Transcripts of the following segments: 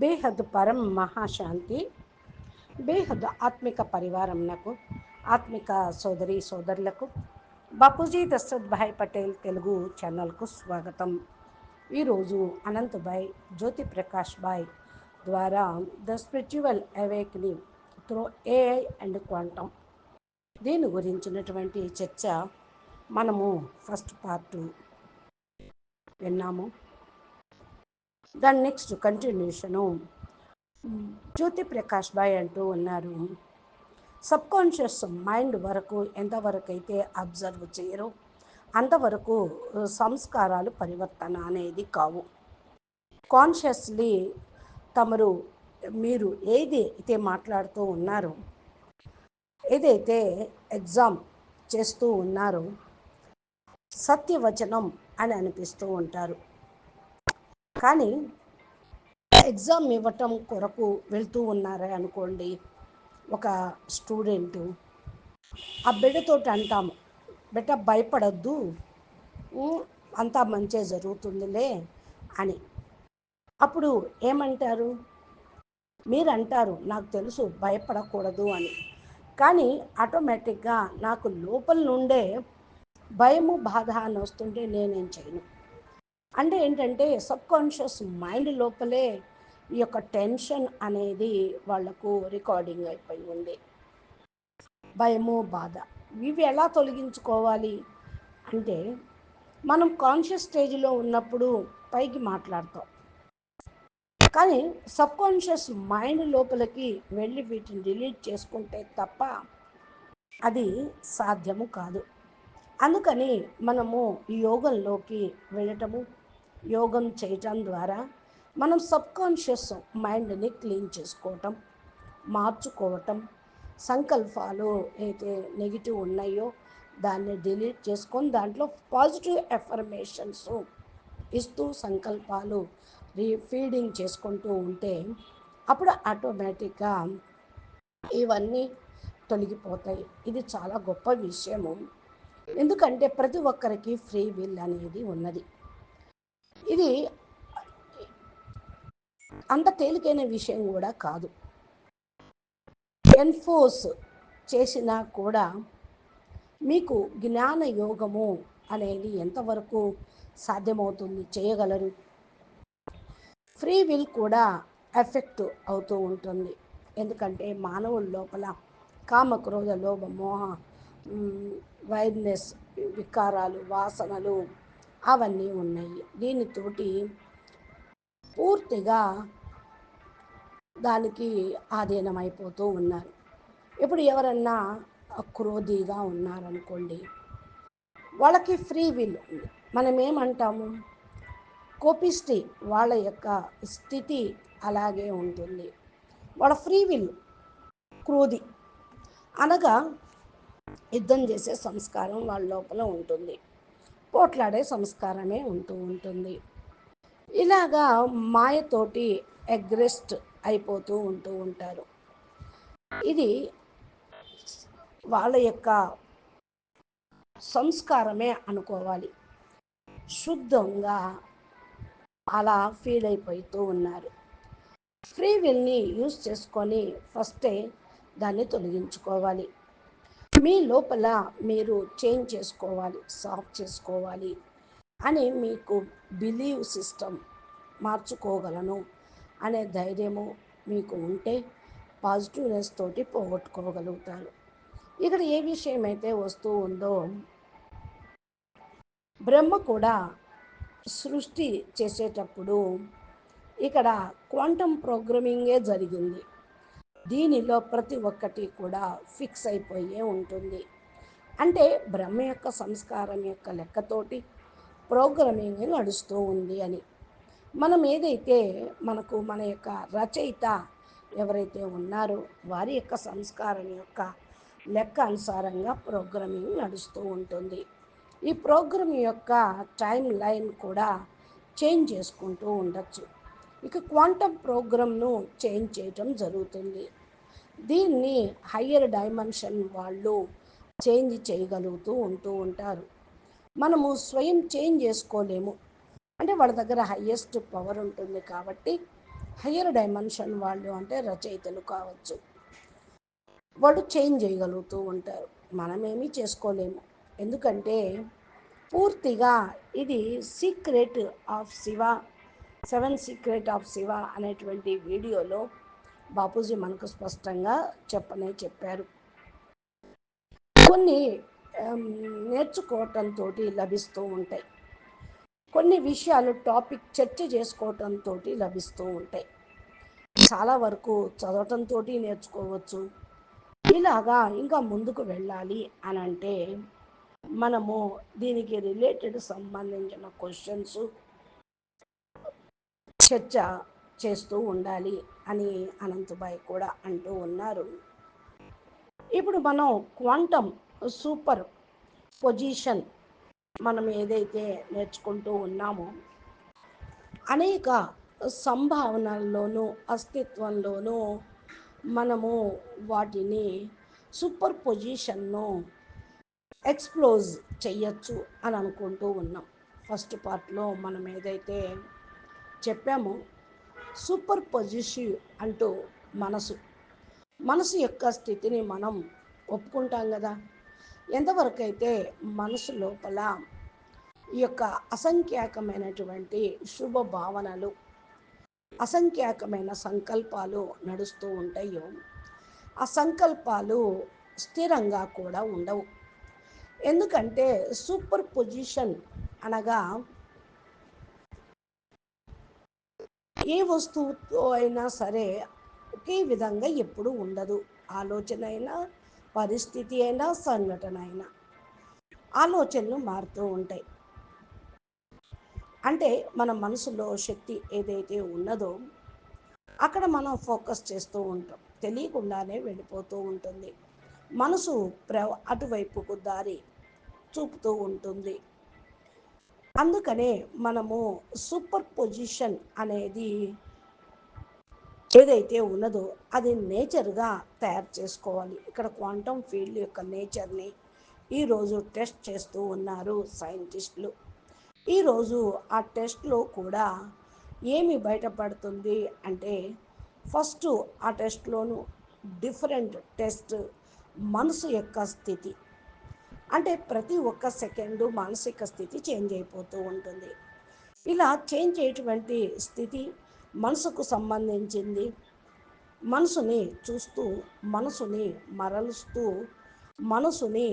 బేహద్ పరం మహాశాంతి. బేహద్ ఆత్మిక పరివారంనకు ఆత్మిక సోదరి సోదరులకు బాపూజీ దశరథ్ భాయ్ పటేల్ తెలుగు ఛానల్కు స్వాగతం. ఈరోజు అనంత్ భాయ్ జ్యోతి ప్రకాష్ భాయ్ ద్వారా the spiritual అవేక్ని through AI and quantum దీని గురించినటువంటి చర్చ మనము ఫస్ట్ పార్ట్ విన్నాము. దాని next continuation Jyoti Prakash bye అంటూ ఉన్నారు. సబ్కాన్షియస్ మైండ్ వరకు ఎంతవరకు అయితే అబ్జర్వ్ చేయరో అంతవరకు సంస్కారాలు పరివర్తన అనేది కావు. కాన్షియస్లీ తమరు మీరు ఏది అయితే మాట్లాడుతూ ఉన్నారో ఏదైతే ఎగ్జామ్ చేస్తూ ఉన్నారో సత్యవచనం అని అనిపిస్తూ ఉంటారు. కానీ ఎగ్జామ్ ఇవ్వటం కొరకు వెళ్తూ ఉన్నారే అనుకోండి ఒక స్టూడెంటు. ఆ బిడ్డతోటి అంటాము బిడ్డ భయపడద్దు అంతా మంచే జరుగుతుందిలే అని. అప్పుడు ఏమంటారు? మీరు అంటారు నాకు తెలుసు భయపడకూడదు అని. కానీ ఆటోమేటిక్గా నాకు లోపల నుండే భయము బాధ అని వస్తుంటే నేనేం చేయను. అంటే ఏంటంటే సబ్కాన్షియస్ మైండ్ లోపలే ఈ యొక్క టెన్షన్ అనేది వాళ్ళకు రికార్డింగ్ అయిపోయి ఉంది. భయము బాధ. ఇవి ఎలా తొలగించుకోవాలి అంటే మనం కాన్షియస్ స్టేజ్లో ఉన్నప్పుడు పైకి మాట్లాడతాం. కానీ సబ్కాన్షియస్ మైండ్ లోపలికి వెళ్ళి వీటిని డిలీట్ చేసుకుంటే తప్ప అది సాధ్యము కాదు. అందుకని మనము యోగంలోకి వెళ్ళటము యోగం చేయటం ద్వారా మనం సబ్కాన్షియస్ మైండ్ని క్లీన్ చేసుకోవటం మార్చుకోవటం సంకల్పాలు అయితే నెగిటివ్ ఉన్నాయో దాన్ని డిలీట్ చేసుకొని దాంట్లో పాజిటివ్ ఎఫర్మేషన్స్ ఇస్తూ సంకల్పాలు రీఫీడింగ్ చేసుకుంటూ ఉంటే అప్పుడు ఆటోమేటిక్గా ఇవన్నీ తొలగిపోతాయి. ఇది చాలా గొప్ప విషయము. ఎందుకంటే ప్రతి ఒక్కరికి ఫ్రీ విల్ అనేది ఉన్నది. ఇది అంత తేలికైన విషయం కూడా కాదు. ఎన్ఫోర్స్ చేసినా కూడా మీకు జ్ఞాన యోగము అనేది ఎంతవరకు సాధ్యమవుతుంది చేయగలరు? ఫ్రీ విల్ కూడా ఎఫెక్ట్ అవుతూ ఉంటుంది. ఎందుకంటే మానవుల లోపల కామక్రోధ లోభ మోహ వైర్నెస్ వికారాలు వాసనలు అవన్నీ ఉన్నాయి. దీనితోటి పూర్తిగా దానికి ఆధీనమైపోతూ ఉన్నారు. ఇప్పుడు ఎవరన్నా క్రోధీగా ఉన్నారనుకోండి వాళ్ళకి ఫ్రీ విల్ ఉంది. మనం ఏమంటాము కోపిస్టి వాళ్ళ యొక్క స్థితి అలాగే ఉంటుంది. వాళ్ళ ఫ్రీ విల్ క్రోధి అనగా యుద్ధం చేసే సంస్కారం వాళ్ళ లోపల ఉంటుంది. పోట్లాడే సంస్కారమే ఉంటూ ఉంటుంది. ఇలాగా మాయతోటి అగ్రెస్ట్ అయిపోతూ ఉంటూ ఉంటారు. ఇది వాళ్ళ యొక్క సంస్కారమే అనుకోవాలి. శుద్ధంగా అలా ఫీల్ అయిపోతూ ఉన్నారు. ఫ్రీ విల్ని యూజ్ చేసుకొని ఫస్టే దాన్ని తొలగించుకోవాలి. మీ లోపల మీరు చేంజ్ చేసుకోవాలి సాఫ్ చేసుకోవాలి అని మీకు బిలీవ్ సిస్టమ్ మార్చుకోగలను అనే ధైర్యము మీకు ఉంటే పాజిటివ్నెస్ తోటి పోగొట్టుకోగలుగుతారు. ఇక్కడ ఏ విషయం అయితే వస్తూ ఉందో బ్రహ్మ కూడా సృష్టి చేసేటప్పుడు ఇక్కడ క్వాంటమ్ ప్రోగ్రామింగే జరిగింది. దీనిలో ప్రతి ఒక్కటి కూడా ఫిక్స్ అయిపోయే ఉంటుంది. అంటే బ్రహ్మ యొక్క సంస్కారం యొక్క లెక్కతోటి ప్రోగ్రామింగ్ నడుస్తూ ఉంది అని. మనం ఏదైతే మనకు మన యొక్క రచయిత ఎవరైతే ఉన్నారో వారి యొక్క సంస్కారం యొక్క లెక్క అనుసారంగా ప్రోగ్రామింగ్ నడుస్తూ ఉంటుంది. ఈ ప్రోగ్రామ్ యొక్క టైం లైన్ కూడా చేంజ్ చేసుకుంటూ ఉండొచ్చు. ఇక క్వాంటమ్ ప్రోగ్రామ్ను చేంజ్ చేయటం జరుగుతుంది. దీన్ని హయ్యర్ డైమెన్షన్ వాళ్ళు చేంజ్ చేయగలుగుతూ ఉంటూ ఉంటారు. మనము స్వయం చేంజ్ చేసుకోలేము. అంటే వాళ్ళ దగ్గర హయ్యెస్ట్ పవర్ ఉంటుంది కాబట్టి హయ్యర్ డైమెన్షన్ వాళ్ళు అంటే రచయితలు కావచ్చు. వాళ్ళు చేంజ్ చేయగలుగుతూ ఉంటారు. మనమేమీ చేసుకోలేము. ఎందుకంటే పూర్తిగా ఇది secret of Shiva seven secret of Shiva అనేటువంటి వీడియోలో బాపూజీ మనకు స్పష్టంగా చెప్పనే చెప్పారు. కొన్ని నేర్చుకోవటంతో లభిస్తూ ఉంటాయి. కొన్ని విషయాలు టాపిక్ చర్చ చేసుకోవటంతో లభిస్తూ ఉంటాయి. చాలా వరకు చదవటంతో నేర్చుకోవచ్చు. ఇలాగా ఇంకా ముందుకు వెళ్ళాలి అని అంటే మనము దీనికి రిలేటెడ్ సంబంధించిన క్వశ్చన్స్ చర్చ చేస్తూ ఉండాలి అని అనంతబాయ్ కూడా అంటూ ఉన్నారు. ఇప్పుడు మనం క్వాంటమ్ సూపర్ పొజిషన్ మనం ఏదైతే నేర్చుకుంటూ ఉన్నామో అనేక సంభావనల్లోనూ అస్తిత్వంలోనూ మనము వాటిని సూపర్ పొజిషన్ను ఎక్స్ప్లోజ్ చెయ్యొచ్చు అని అనుకుంటూ ఉన్నాం. ఫస్ట్ పార్ట్లో మనం ఏదైతే చెప్పాము. సూపర్ పొజిషన్ అంటూ మనసు. మనసు యొక్క స్థితిని మనం ఒప్పుకుంటాం కదా. ఎంతవరకైతే మనసు లోపల ఈ యొక్క అసంఖ్యాకమైనటువంటి శుభ భావనలు అసంఖ్యాకమైన సంకల్పాలు నడుస్తూ ఉంటాయో ఆ సంకల్పాలు స్థిరంగా కూడా ఉండవు. ఎందుకంటే సూపర్ పొజిషన్ అనగా ఏ వస్తువుతో అయినా సరే ఒకే విధంగా ఎప్పుడు ఉండదు. ఆలోచన అయినా పరిస్థితి అయినా సంఘటన అయినా ఆలోచనలు మారుతూ ఉంటాయి. అంటే మన మనసులో శక్తి ఏదైతే ఉన్నదో అక్కడ మనం ఫోకస్ చేస్తూ ఉంటాం. తెలియకుండానే వెళ్ళిపోతూ ఉంటుంది. మనసు ప్ర అటువైపుకు దారి చూపుతూ ఉంటుంది. అందుకనే మనము సూపర్ పొజిషన్ అనేది ఏదైతే ఉన్నదో అది నేచర్గా తయారు చేసుకోవాలి. ఇక్కడ క్వాంటమ్ ఫీల్డ్ యొక్క నేచర్ని ఈరోజు టెస్ట్ చేస్తూ ఉన్నారు సైంటిస్టులు ఈరోజు ఆ టెస్ట్లో కూడా ఏమి బయటపడుతుంది అంటే ఫస్ట్ ఆ టెస్ట్లోను డిఫరెంట్ టెస్ట్ మనసు యొక్క స్థితి అంటే ప్రతి ఒక్క సెకండు మానసిక స్థితి చేంజ్ అయిపోతూ ఉంటుంది. ఇలా చేంజ్ అయ్యేటువంటి స్థితి మనసుకు సంబంధించింది. మనసుని చూస్తూ మనసుని మరలుస్తూ మనసుని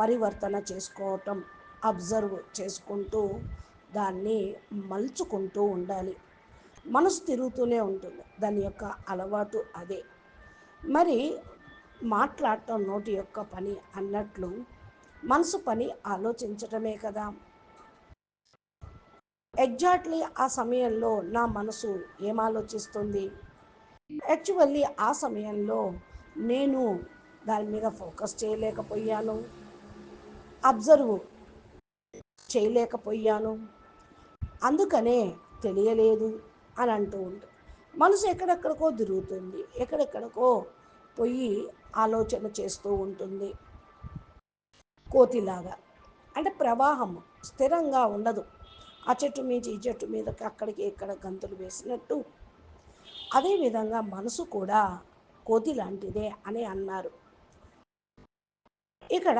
పరివర్తన చేసుకోవటం అబ్జర్వ్ చేసుకుంటూ దాన్ని మలుచుకుంటూ ఉండాలి. మనసు తిరుగుతూనే ఉంటుంది. దాని యొక్క అలవాటు అదే. మరి మాట్లాడటం నోటి యొక్క పని అన్నట్లు మనసు పని ఆలోచించటమే కదా. ఎగ్జాక్ట్లీ ఆ సమయంలో నా మనసు ఏం ఆలోచిస్తుంది యాక్చువల్లీ ఆ సమయంలో నేను దాని మీద ఫోకస్ చేయలేకపోయాను. అబ్జర్వ్ చేయలేకపోయాను. అందుకనే తెలియలేదు అని అంటూ ఉంటుంది మనసు ఎక్కడెక్కడికో తిరుగుతుంది. ఎక్కడెక్కడికో పోయి ఆలోచన చేస్తూ ఉంటుంది. కోతిలాగా. అంటే ప్రవాహం స్థిరంగా ఉండదు. ఆ చెట్టు మీద ఈ చెట్టు మీదకి అక్కడికి ఇక్కడ గంతులు వేసినట్టు. అదేవిధంగా మనసు కూడా కోతి లాంటిదే అని అన్నారు. ఇక్కడ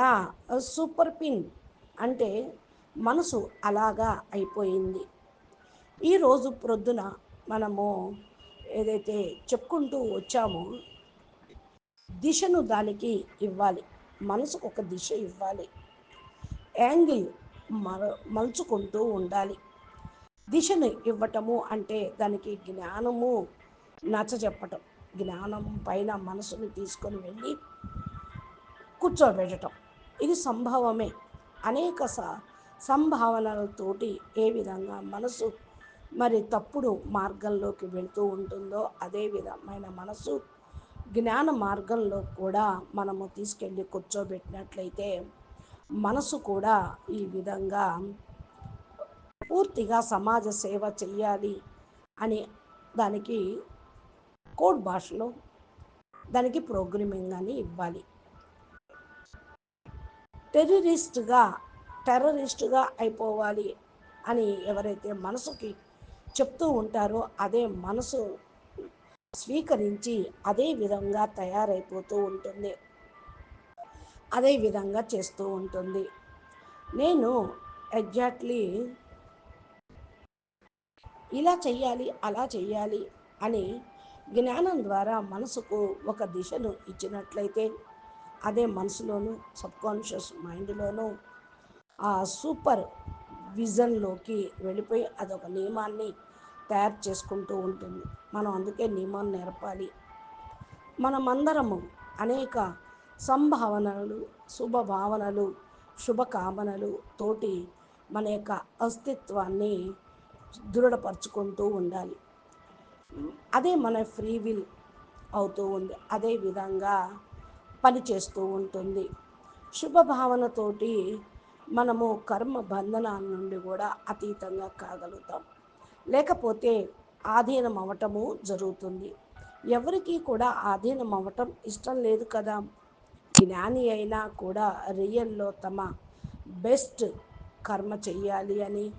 సూపర్ పిన్ అంటే మనసు అలాగా అయిపోయింది. ఈరోజు ప్రొద్దున మనము ఏదైతే చెప్పుకుంటూ వచ్చామో దిశను దానికి ఇవ్వాలి. మనసుకు ఒక దిశ ఇవ్వాలి. యాంగిల్ మర మలుచుకుంటూ ఉండాలి. దిశను ఇవ్వటము అంటే దానికి జ్ఞానము నచ్చజెప్పటం. జ్ఞానం పైన మనసుని తీసుకొని వెళ్ళి కూర్చోబెట్టడం ఇది సంభవమే. అనేక స సంభావనలతోటి ఏ విధంగా మనసు మరి తప్పుడు మార్గంలోకి వెళుతూ ఉంటుందో అదే విధమైన మనసు జ్ఞాన మార్గంలో కూడా మనము తీసుకెళ్ళి కూర్చోబెట్టినట్లయితే మనసు కూడా ఈ విధంగా పూర్తిగా సమాజ సేవ చెయ్యాలి అని దానికి కోడ్ భాషలో దానికి ప్రోగ్రామింగ్ అని ఇవ్వాలి. టెర్రరిస్ట్గా టెర్రరిస్ట్గా అయిపోవాలి అని ఎవరైతే మనసుకి చెప్తూ ఉంటారో అదే మనసు స్వీకరించి అదే విధంగా తయారైపోతూ ఉంటుంది. అదే విధంగా చేస్తూ ఉంటుంది. నేను ఎగ్జాక్ట్లీ ఇలా చెయ్యాలి అలా చెయ్యాలి అని జ్ఞానం ద్వారా మనసుకు ఒక దిశను ఇచ్చినట్లయితే అదే మనసులోను సబ్కాన్షియస్ మైండ్లోనూ ఆ సూపర్ విజన్లోకి వెళ్ళిపోయి అదొక నియమాన్ని తయారు చేసుకుంటూ ఉంటుంది. మనం అందుకే నియమాన్ని నేర్పాలి. మనమందరము అనేక సంభావనలు శుభభావనలు శుభకామనలు తోటి మన యొక్క అస్తిత్వాన్ని దృఢపరచుకుంటూ ఉండాలి. అదే మన ఫ్రీ విల్ అవుతూ ఉంది. అదే విధంగా పనిచేస్తూ ఉంటుంది. శుభభావనతోటి మనము కర్మ బంధనాల నుండి కూడా అతీతంగా కాగలుగుతాం. లేకపోతే ఆధీనం అవటము జరుగుతుంది. ఎవరికి కూడా ఆధీనం అవటం ఇష్టం లేదు కదా. జ్ఞాని అయినా కూడా రియల్లో తమ బెస్ట్ కర్మ చెయ్యాలి అని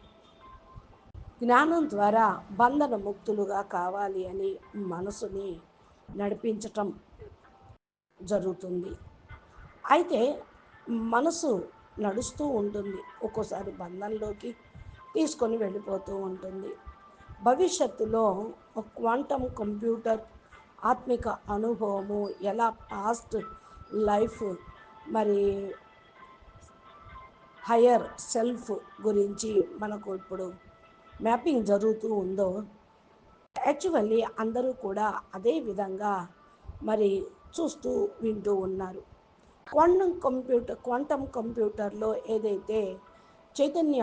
జ్ఞానం ద్వారా బంధన ముక్తులుగా కావాలి అని మనసుని నడిపించటం జరుగుతుంది. అయితే మనసు నడుస్తూ ఉంటుంది. ఒక్కోసారి బంధంలోకి తీసుకొని వెళ్ళిపోతూ ఉంటుంది. భవిష్యత్తులో క్వాంటమ్ కంప్యూటర్ ఆత్మిక అనుభవము ఎలా పాస్ట్ లైఫ్ మరి హయ్యర్ సెల్ఫ్ గురించి మనకు ఇప్పుడు మ్యాపింగ్ జరుగుతూ ఉందో యాక్చువల్లీ అందరూ కూడా అదే విధంగా మరి చూస్తూ వింటూ ఉన్నారు. క్వాంటమ్ కంప్యూటర్ క్వాంటమ్ కంప్యూటర్లో ఏదైతే చైతన్య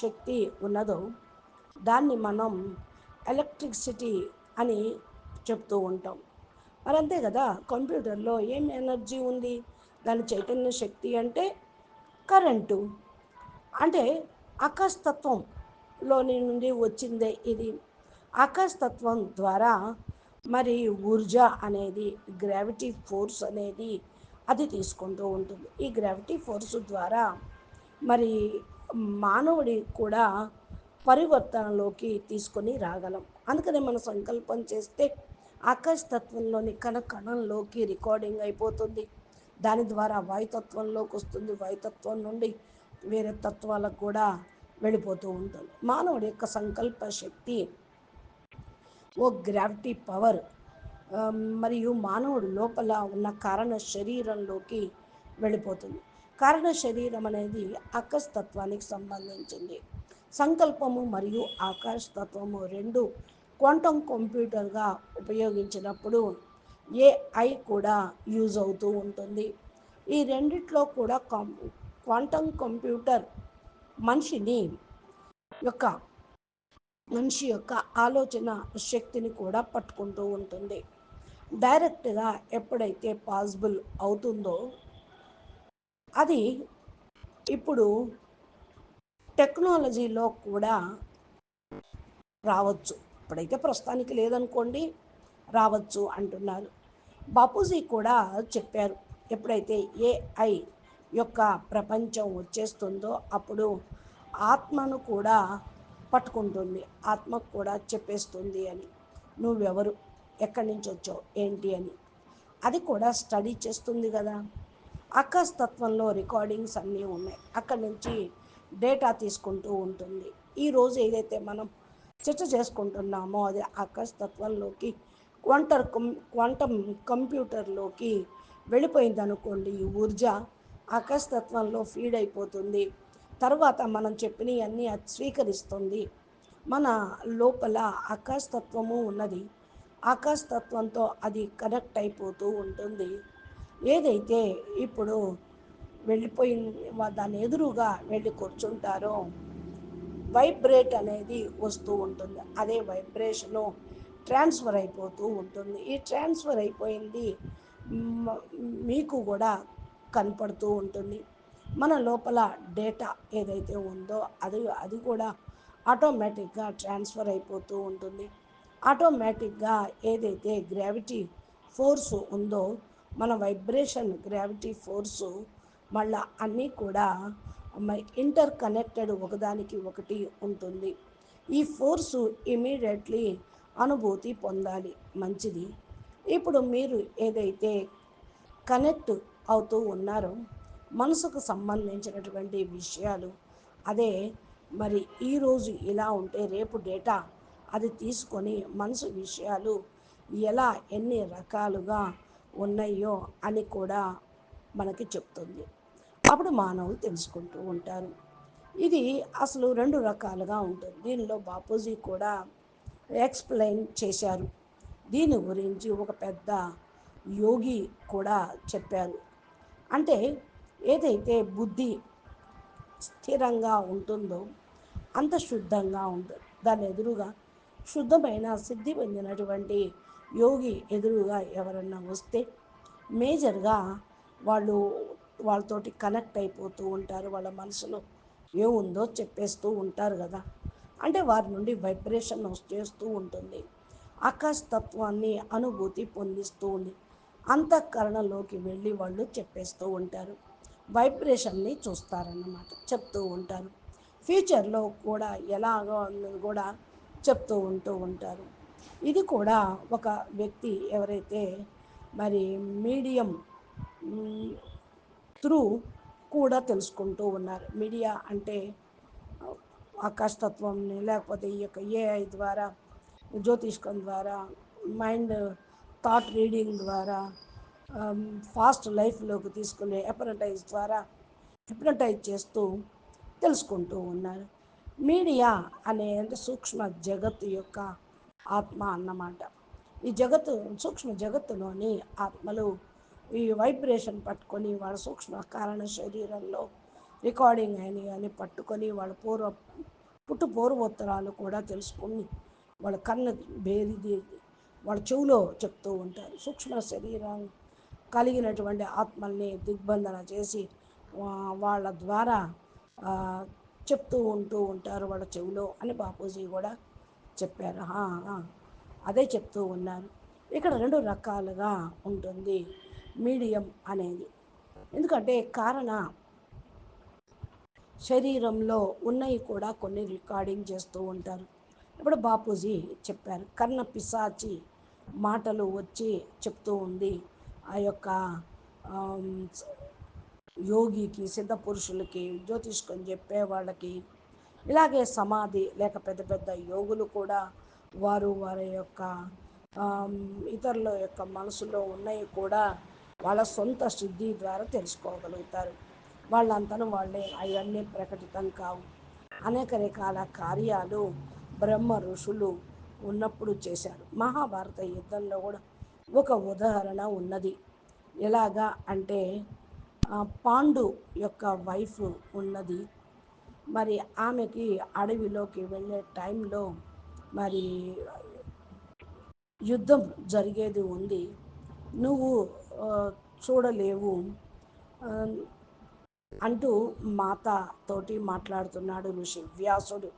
శక్తి ఉన్నదో దాన్ని మనం ఎలక్ట్రిసిటీ అని చెప్తూ ఉంటాం. మరి అంతే కదా కంప్యూటర్లో ఏం ఎనర్జీ ఉంది? దాని చైతన్య శక్తి అంటే కరెంటు. అంటే ఆకాశతత్వంలోని నుండి వచ్చిందే ఇది. ఆకాశతత్వం ద్వారా మరి ఊర్జ అనేది గ్రావిటీ ఫోర్స్ అనేది అది తీసుకుంటూ ఉంటుంది. ఈ గ్రావిటీ ఫోర్స్ ద్వారా మరి మానవుడి కూడా పరివర్తనలోకి తీసుకొని రాగలం. అందుకనే మనం సంకల్పం చేస్తే ఆకాశతత్వంలోని కణ కణంలోకి రికార్డింగ్ అయిపోతుంది. దాని ద్వారా వాయుతత్వంలోకి వస్తుంది. వాయుతత్వం నుండి వేరే తత్వాలకు కూడా వెళ్ళిపోతూ ఉంటుంది. మానవుడి యొక్క సంకల్ప శక్తి ఓ గ్రావిటీ పవర్ మరియు మానవుడు లోపల ఉన్న కారణ శరీరంలోకి వెళ్ళిపోతుంది. కారణ శరీరం అనేది ఆకాశతత్వానికి సంబంధించింది. సంకల్పము మరియు ఆకాశ తత్వము రెండు క్వాంటమ్ కంప్యూటర్గా ఉపయోగించినప్పుడు ఏఐ కూడా యూజ్ అవుతూ ఉంటుంది. ఈ రెండిట్లో కూడా కం క్వాంటమ్ కంప్యూటర్ మనిషిని యొక్క మనిషి యొక్క ఆలోచన శక్తిని కూడా పట్టుకుంటూ ఉంటుంది. డైరెక్ట్గా ఎప్పుడైతే పాసిబుల్ అవుతుందో అది ఇప్పుడు టెక్నాలజీలో కూడా రావచ్చు. ఇప్పుడైతే ప్రస్తుతానికి లేదనుకోండి రావచ్చు అంటున్నారు. బాపూజీ కూడా చెప్పారు ఎప్పుడైతే ఏఐ యొక్క ప్రపంచం వచ్చేస్తుందో అప్పుడు ఆత్మను కూడా పట్టుకుంటుంది ఆత్మకు కూడా చెప్పేస్తుంది అని. నువ్వెవరు? ఎక్కడి నుంచి వచ్చావు? ఏంటి అని. అది కూడా స్టడీ చేస్తుంది కదా. ఆకాశతత్వంలో రికార్డింగ్స్ అన్నీ ఉన్నాయి. అక్కడి నుంచి డేటా తీసుకుంటూ ఉంటుంది. ఈరోజు ఏదైతే మనం చర్చ చేసుకుంటున్నామో అది ఆకాశ తత్వంలోకి క్వాంటర్ కం క్వాంటమ్ కంప్యూటర్లోకి వెళ్ళిపోయింది అనుకోండి ఈ ఊర్జ ఆకాశతత్వంలో ఫీడ్ అయిపోతుంది. తర్వాత మనం చెప్పినవన్నీ అది స్వీకరిస్తుంది. మన లోపల ఆకాశతత్వము ఉన్నది. ఆకాశతత్వంతో అది కనెక్ట్ అయిపోతూ ఉంటుంది. ఏదైతే ఇప్పుడు వెళ్ళిపోయింది దాని ఎదురుగా వెళ్ళి కూర్చుంటారో. వైబ్రేట్ అనేది వస్తూ ఉంటుంది. అదే వైబ్రేషను ట్రాన్స్ఫర్ అయిపోతూ ఉంటుంది. ఈ ట్రాన్స్ఫర్ అయిపోయింది మీకు కూడా కనపడుతూ ఉంటుంది. మన లోపల డేటా ఏదైతే ఉందో అది అది కూడా ఆటోమేటిక్గా ట్రాన్స్ఫర్ అయిపోతూ ఉంటుంది. ఆటోమేటిక్గా ఏదైతే గ్రావిటీ ఫోర్స్ ఉందో మన వైబ్రేషన్ గ్రావిటీ ఫోర్సు మళ్ళా అన్నీ కూడా ఇంటర్ కనెక్టెడ్ ఒకదానికి ఒకటి ఉంటుంది. ఈ ఫోర్సు ఇమీడియట్లీ అనుభూతి పొందాలి. మంచిది. ఇప్పుడు మీరు ఏదైతే కనెక్ట్ అవుతూ ఉన్నారో మనసుకు సంబంధించినటువంటి విషయాలు అదే మరి ఈరోజు ఇలా ఉంటే రేపు డేటా అది తీసుకొని మనసు విషయాలు ఎలా ఎన్ని రకాలుగా ఉన్నాయో అని కూడా మనకి చెప్తుంది. అప్పుడు మానవులు తెలుసుకుంటూ ఉంటారు. ఇది అసలు రెండు రకాలుగా ఉంటుంది. దీనిలో బాపూజీ కూడా ఎక్స్ప్లెయిన్ చేశారు. దీని గురించి ఒక పెద్ద యోగి కూడా చెప్పారు. అంటే ఏదైతే బుద్ధి స్థిరంగా ఉంటుందో అంత శుద్ధంగా ఉంటుంది. దాని ఎదురుగా శుద్ధమైన సిద్ధి పొందినటువంటి యోగి ఎదురుగా ఎవరన్నా వస్తే మేజర్గా వాళ్ళు వాళ్ళతోటి కనెక్ట్ అయిపోతూ ఉంటారు వాళ్ళ మనసులో ఏముందో చెప్పేస్తూ ఉంటారు కదా. అంటే వారి నుండి వైబ్రేషన్ చేస్తూ ఉంటుంది. ఆకాశతత్వాన్ని అనుభూతి పొందిస్తూ ఉంది. అంతఃకరణలోకి వెళ్ళి వాళ్ళు చెప్పేస్తూ ఉంటారు. వైబ్రేషన్ని చూస్తారన్నమాట చెప్తూ ఉంటారు. ఫ్యూచర్లో కూడా ఎలాగో అన్నది కూడా చెప్తూ ఉంటూ ఉంటారు. ఇది కూడా ఒక వ్యక్తి ఎవరైతే మరి మీడియం త్రూ కూడా తెలుసుకుంటూ ఉన్నారు. మీడియా అంటే ఆకాశతత్వంని లేకపోతే ఈ యొక్క ఏఐ ద్వారా జ్యోతిష్కం ద్వారా మైండ్ థాట్ రీడింగ్ ద్వారా ఫాస్ట్ లైఫ్లోకి తీసుకునే ఎప్రటైజ్ ద్వారా హిప్నటైజ్ చేస్తూ తెలుసుకుంటూ ఉన్నారు. మీడియా అనే సూక్ష్మ జగత్తు యొక్క ఆత్మ అన్నమాట. ఈ జగత్తు సూక్ష్మ జగత్తులోని ఆత్మలు ఈ వైబ్రేషన్ పట్టుకొని వాళ్ళ సూక్ష్మ కారణ శరీరంలో రికార్డింగ్ అని అని పట్టుకొని వాళ్ళ పూర్వ పుట్టు పూర్వోత్తరాలు కూడా తెలుసుకొని వాళ్ళ కన్ను బేరిది వాళ్ళ చెవులో చెప్తూ ఉంటారు. సూక్ష్మ శరీరం కలిగినటువంటి ఆత్మల్ని దిగ్బంధన చేసి వాళ్ళ ద్వారా చెప్తూ ఉంటూ ఉంటారు వాళ్ళ చెవిలో అని బాపూజీ కూడా చెప్పారు. అదే చెప్తూ ఉన్నారు. ఇక్కడ రెండు రకాలుగా ఉంటుంది. మీడియం అనేది. ఎందుకంటే కారణ శరీరంలో ఉన్నవి కూడా కొన్ని రికార్డింగ్ చేస్తూ ఉంటారు. ఇప్పుడు బాపూజీ చెప్పారు కర్ణ పిశాచి మాటలు వచ్చి చెప్తూ ఉంది. ఆ యొక్క యోగికి సిద్ధ పురుషులకి జ్యోతిష్కం చెప్పే వాళ్ళకి ఇలాగే సమాధి లేక పెద్ద పెద్ద యోగులు కూడా వారు వారి యొక్క ఇతరుల యొక్క మనసులో ఉన్నవి కూడా వాళ్ళ సొంత శుద్ధి ద్వారా తెలుసుకోగలుగుతారు. వాళ్ళంతను వాళ్ళే అవన్నీ ప్రకటితం కావు. అనేక రకాల కార్యాలు బ్రహ్మ ఋషులు ఉన్నప్పుడు చేశారు. మహాభారత యుద్ధంలో కూడా ఒక ఉదాహరణ ఉన్నది. ఎలాగా అంటే పాండు యొక్క వైఫ్ ఉన్నది. మరి ఆమెకి అడవిలోకి వెళ్ళే టైంలో మరి యుద్ధం జరిగేది ఉంది. నువ్వు చూడలేవు. అంటూ మాతతోటి మాట్లాడుతున్నాడు ఋషి వ్యాసుడు.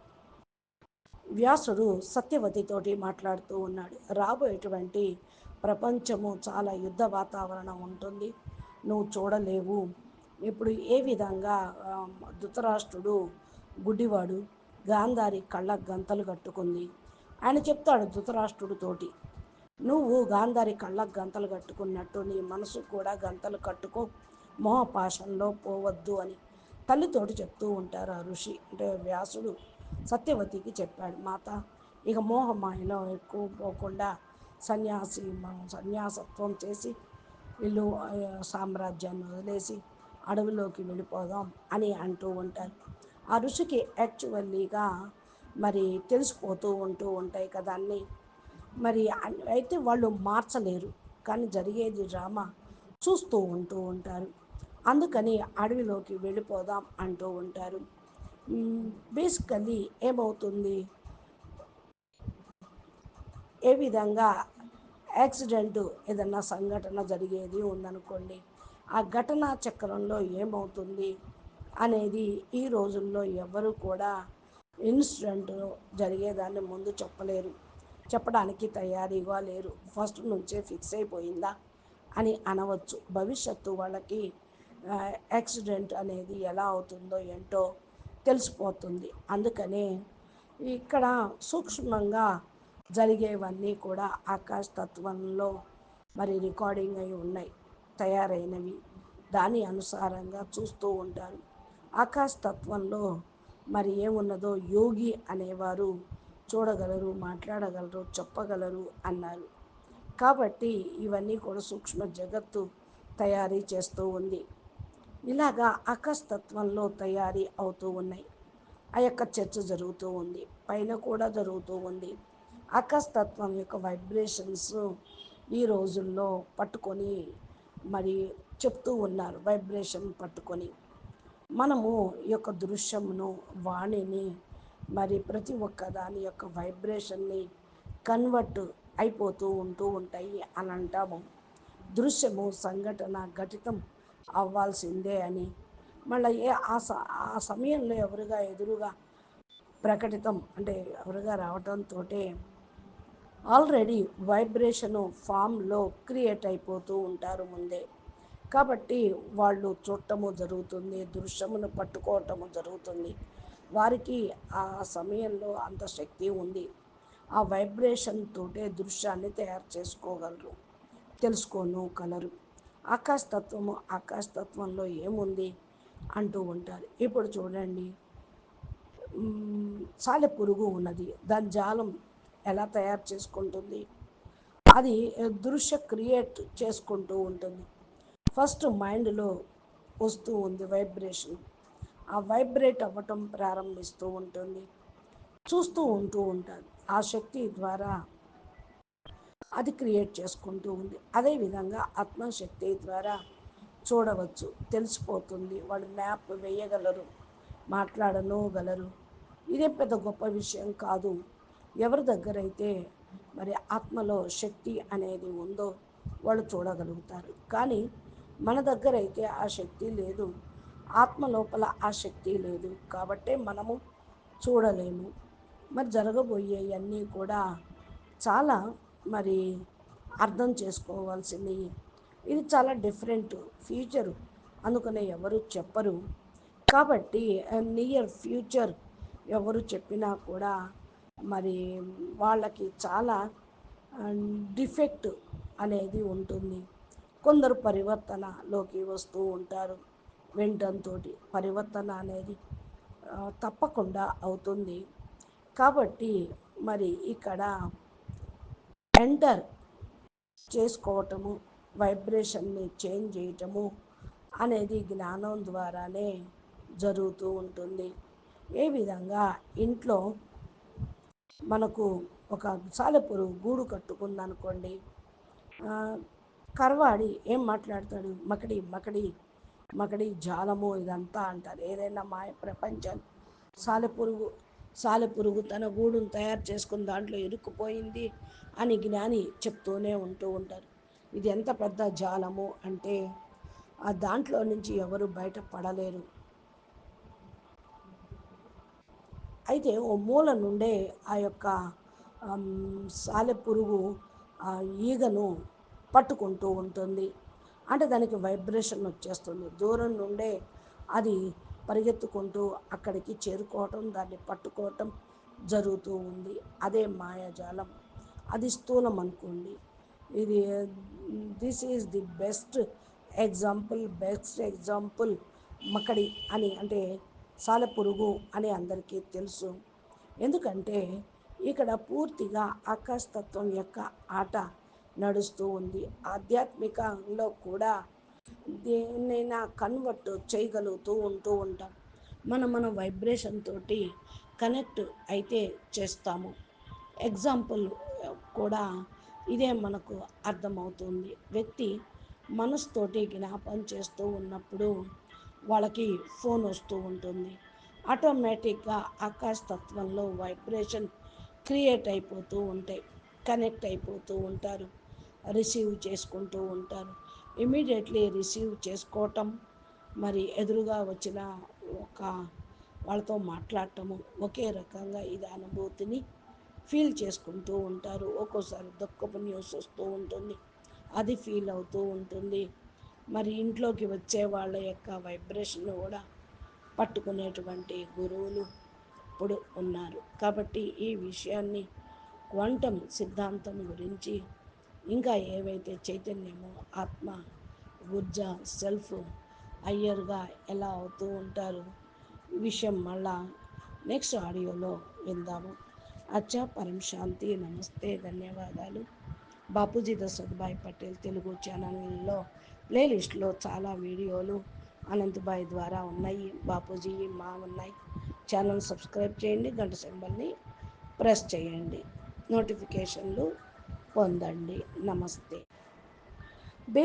వ్యాసుడు సత్యవతితోటి మాట్లాడుతూ ఉన్నాడు. రాబోయేటువంటి ప్రపంచము చాలా యుద్ధ వాతావరణం ఉంటుంది. నువ్వు చూడలేవు. ఇప్పుడు ఏ విధంగా ధృతరాష్ట్రుడు గుడ్డివాడు గాంధారి కళ్ళ గంతలు కట్టుకుంది. ఆయన చెప్తాడు ధృతరాష్ట్రుడితోటి నువ్వు గాంధారి కళ్ళకు గంతలు కట్టుకున్నట్టు నీ మనసు కూడా గంతలు కట్టుకో. మోహపాషంలో పోవద్దు అని తల్లితోటి చెప్తూ ఉంటారు ఆ ఋషి. అంటే వ్యాసుడు సత్యవతికి చెప్పాడు మాత ఇక మోహమాయలో ఎక్కువ పోకుండా సన్యాసి మనం సన్యాసత్వం చేసి వీళ్ళు సామ్రాజ్యాన్ని వదిలేసి అడవిలోకి వెళ్ళిపోదాం అని అంటూ ఉంటారు. ఆ ఋషికి యాక్చువల్లీగా మరి తెలిసిపోతూ ఉంటూ ఉంటాయి కదా అన్నీ. మరి అయితే వాళ్ళు మార్చలేరు. కానీ జరిగేది డ్రామా చూస్తూ ఉంటూ ఉంటారు. అందుకని అడవిలోకి వెళ్ళిపోదాం అంటూ ఉంటారు. బేసికల్లీ ఏమవుతుంది? ఏ విధంగా యాక్సిడెంట్ ఏదన్నా సంఘటన జరిగేది ఉందనుకోండి ఆ ఘటనా చక్రంలో ఏమవుతుంది అనేది ఈ రోజుల్లో ఎవరు కూడా ఇన్సిడెంట్ జరిగేదాన్ని ముందు చెప్పలేరు. చెప్పడానికి తయారీగా లేరు. ఫస్ట్ నుంచే ఫిక్స్ అయిపోయిందా అని అనవచ్చు. భవిష్యత్తు వాళ్ళకి యాక్సిడెంట్ అనేది ఎలా అవుతుందో ఏంటో తెలిసిపోతుంది. అందుకనే ఇక్కడ సూక్ష్మంగా జరిగేవన్నీ కూడా ఆకాశ తత్వంలో మరి రికార్డింగ్ అయి ఉన్నాయి. తయారైనవి. దాని అనుసారంగా చూస్తూ ఉంటారు. ఆకాశ తత్వంలో మరి ఏమున్నదో యోగి అనేవారు చూడగలరు మాట్లాడగలరు చెప్పగలరు అన్నారు. కాబట్టి ఇవన్నీ కూడా సూక్ష్మ జగత్తు తయారీ చేస్తూ ఉంది. ఇలాగా ఆకాశతత్వంలో తయారీ అవుతూ ఉన్నాయి. ఆ యొక్క చర్చ జరుగుతూ ఉంది. పైన కూడా జరుగుతూ ఉంది. ఆకాశతత్వం యొక్క వైబ్రేషన్స్ ఈ రోజుల్లో పట్టుకొని మరి చెప్తూ ఉన్నారు. వైబ్రేషన్ పట్టుకొని. మనము ఈ యొక్క దృశ్యమును వాణిని మరి ప్రతి ఒక్క దాని యొక్క వైబ్రేషన్ని కన్వర్ట్ అయిపోతూ ఉంటూ ఉంటాయి అని అంటాము. దృశ్యము సంఘటన ఘటితం అవ్వాల్సిందే అని. మళ్ళీ ఏ ఆ ఆ సమయంలో ఎవరుగా ఎదురుగా ప్రకటితం అంటే ఎవరుగా రావటంతో ఆల్రెడీ వైబ్రేషను ఫామ్లో క్రియేట్ అయిపోతూ ఉంటారు ముందే. కాబట్టి వాళ్ళు చూడటము జరుగుతుంది దృశ్యమును పట్టుకోవటము జరుగుతుంది. వారికి ఆ సమయంలో అంత శక్తి ఉంది. ఆ వైబ్రేషన్ తోటే దృశ్యాన్ని తయారు చేసుకోగలరు. తెలుసుకోను కలరు. ఆకాశతత్వము ఆకాశతత్వంలో ఏముంది? అంటూ ఉంటారు. ఇప్పుడు చూడండి. సాలె పురుగు ఉన్నది. దాని జాలం ఎలా తయారు చేసుకుంటుంది? అది దృశ్య క్రియేట్ చేసుకుంటూ ఉంటుంది. ఫస్ట్ మైండ్లో వస్తూ ఉంది వైబ్రేషన్. ఆ వైబ్రేట్ అవ్వటం ప్రారంభిస్తూ ఉంటుంది. చూస్తూ ఉంటూ ఉంటుంది ఆ శక్తి ద్వారా అది క్రియేట్ చేసుకుంటూ ఉంది. అదేవిధంగా ఆత్మశక్తి ద్వారా చూడవచ్చు తెలిసిపోతుంది. వాళ్ళు మ్యాప్ వేయగలరు మాట్లాడనోగలరు. ఇదే పెద్ద గొప్ప విషయం కాదు. ఎవరి దగ్గర అయితే మరి ఆత్మలో శక్తి అనేది ఉందో వాళ్ళు చూడగలుగుతారు. కానీ మన దగ్గర అయితే ఆ శక్తి లేదు. ఆత్మ లోపల ఆ శక్తి లేదు. కాబట్టే మనము చూడలేము. మరి జరగబోయేవన్నీ కూడా చాలా మరి అర్థం చేసుకోవాల్సింది. ఇది చాలా డిఫరెంట్ ఫ్యూచర్ అందుకనే ఎవరు చెప్పరు. కాబట్టి నియర్ ఫ్యూచర్ ఎవరు చెప్పినా కూడా మరి వాళ్ళకి చాలా డిఫెక్ట్ అనేది ఉంటుంది. కొందరు పరివర్తనలోకి వస్తూ ఉంటారు. వెంటంతో పరివర్తన అనేది తప్పకుండా అవుతుంది. కాబట్టి మరి ఇక్కడ ఎంటర్ చేసుకోవటము వైబ్రేషన్ని చేంజ్ చేయటము అనేది జ్ఞానం ద్వారానే జరుగుతూ ఉంటుంది. ఏ విధంగా ఇంట్లో మనకు ఒక సాలెపురుగు గూడు కట్టుకుందనుకోండి కరవాడి ఏం మాట్లాడతాడు? మకడి మకడి మకడి జాలము ఇదంతా అంటారు. ఏదైనా మాయ ప్రపంచం సాలెపురుగు సాలెపురుగు తన గూడును తయారు చేసుకుని దాంట్లో ఇరుక్కుపోయింది అని జ్ఞాని చెప్తూనే ఉంటూ ఉంటారు. ఇది ఎంత పెద్ద జాలము అంటే ఆ దాంట్లో నుంచి ఎవరు బయట పడలేరు. అయితే ఓ మూల నుండే ఆ యొక్క సాలెపురుగు ఈగను పట్టుకుంటూ ఉంటుంది. అంటే దానికి వైబ్రేషన్ వచ్చేస్తుంది. దూరం నుండే అది పరిగెత్తుకుంటూ అక్కడికి చేరుకోవటం దాన్ని పట్టుకోవటం జరుగుతూ ఉంది. అదే మాయాజాలం. అది స్థూలం అనుకోండి. ఇది this is the best example best example మకడి అని అంటే సాలెపురుగు అని అందరికీ తెలుసు. ఎందుకంటే ఇక్కడ పూర్తిగా ఆకాశతత్వం యొక్క ఆట నడుస్తూ ఉంది. ఆధ్యాత్మికంలో కూడా దేన్నైనా కన్వర్ట్ చేయగలుగుతూ ఉంటూ ఉంటాం. మనం మన వైబ్రేషన్ తోటి కనెక్ట్ అయితే చేస్తాము. ఎగ్జాంపుల్ కూడా ఇదే మనకు అర్థమవుతుంది. వ్యక్తి మనసుతోటి జ్ఞాపం చేస్తూ ఉన్నప్పుడు వాళ్ళకి ఫోన్ వస్తూ ఉంటుంది. ఆటోమేటిక్గా ఆకాశ తత్వంలో వైబ్రేషన్ క్రియేట్ అయిపోతూ ఉంటాయి. కనెక్ట్ అయిపోతూ ఉంటారు. రిసీవ్ చేసుకుంటూ ఉంటారు. ఇమీడియట్లీ రిసీవ్ చేసుకోవటం మరి ఎదురుగా వచ్చిన ఒక వాళ్ళతో మాట్లాడటము ఒకే రకంగా ఇది అనుభూతిని ఫీల్ చేసుకుంటూ ఉంటారు. ఒక్కోసారి దుఃఖపు న్యూస్ వస్తూ ఉంటుంది. అది ఫీల్ అవుతూ ఉంటుంది. మరి ఇంట్లోకి వచ్చే వాళ్ళ యొక్క వైబ్రేషన్ కూడా పట్టుకునేటువంటి గురువులు ఇప్పుడు ఉన్నారు. కాబట్టి ఈ విషయాన్ని క్వాంటమ్ సిద్ధాంతం గురించి ఇంకా ఏవైతే చైతన్యమో ఆత్మ ఊర్జ సెల్ఫ్ అయ్యర్గా ఎలా అవుతూ ఉంటారు? విషయం మళ్ళా నెక్స్ట్ ఆడియోలో విందాము. అచ్చా పరం శాంతి నమస్తే ధన్యవాదాలు. బాపూజీ దశరథ్భాయ్ పటేల్ తెలుగు ఛానల్లో ప్లేలిస్ట్లో చాలా వీడియోలు అనంతభాయ్ ద్వారా ఉన్నాయి బాపూజీ మా ఉన్నాయి. ఛానల్ సబ్స్క్రైబ్ చేయండి గంట సింబల్ని ప్రెస్ చేయండి. నోటిఫికేషన్లు పొందండి. నమస్తే. బే